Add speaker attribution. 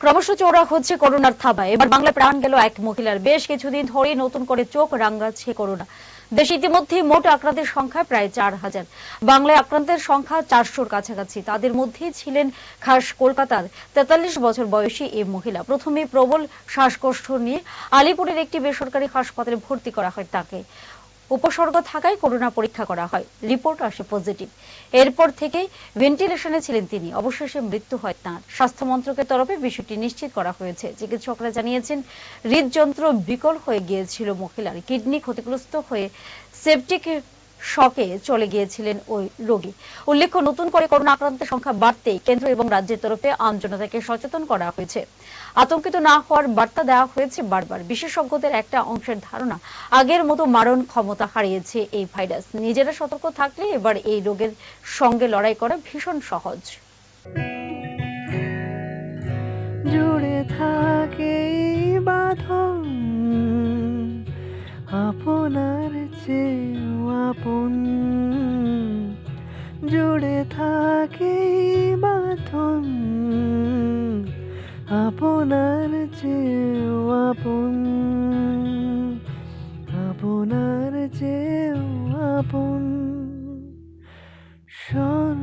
Speaker 1: ক্রমশ চওড়া হচ্ছে করোনার থাবায় এবার বাংলায় প্রাণ গেল এক মহিলার। বেশ কিছুদিন ধরে নতুন করে চোখ রাঙ্গাচ্ছে করোনা। দেশে ইতিমধ্যে মোট আক্রান্তের সংখ্যা প্রায় চার হাজার। বাংলায় আক্রান্তের সংখ্যা চারশোর কাছাকাছি। তাদের মধ্যে ছিলেন খাস কলকাতার তেতাল্লিশ বছর বয়সী এই মহিলা। প্রথমে প্রবল শ্বাসকষ্ট নিয়ে আলিপুরের একটি বেসরকারি হাসপাতালে ভর্তি করা হয় তাকে। উপসর্গ থাকায় করোনা পরীক্ষা করা হয়। রিপোর্ট আসে পজিটিভ। এরপর থেকে ভেন্টিলেশনে ছিলেন তিনি। অবশেষে মৃত্যু হয় তাঁর। স্বাস্থ্য মন্ত্রকের তরফে বিষয়টি নিশ্চিত করা হয়েছে। চিকিৎসকরা জানিয়েছেন, হৃদযন্ত্র বিকল হয়ে গিয়েছিল মহিলার। কিডনি ক্ষতিগ্রস্ত হয়ে সেপটিক শকে চলে গিয়েছিলেন ওই রোগী। উল্লেখ্য, নতুন করে করোনা আক্রান্তের সংখ্যা বাড়তেই কেন্দ্র এবং রাজ্যের তরফে আমজনতাকে সচেতন করা হয়েছে। আতঙ্কিত না হওয়ার বার্তা দেওয়া হয়েছে বারবার। বিশেষজ্ঞদের একটা অংশের ধারণা, আগের মতো মারণ ক্ষমতা হারিয়েছে এই ভাইরাস। নিজেরা সতর্ক থাকলে এবার এই রোগের সঙ্গে লড়াই করা ভীষণ সহজ।
Speaker 2: জুড়ে থাকে বাঁধন, আপনার চেয়েও আপন। জুড়ে থাকে বাঁধন। আপনার চেয়েও আপন। আপনার চেয়েও আপন। সব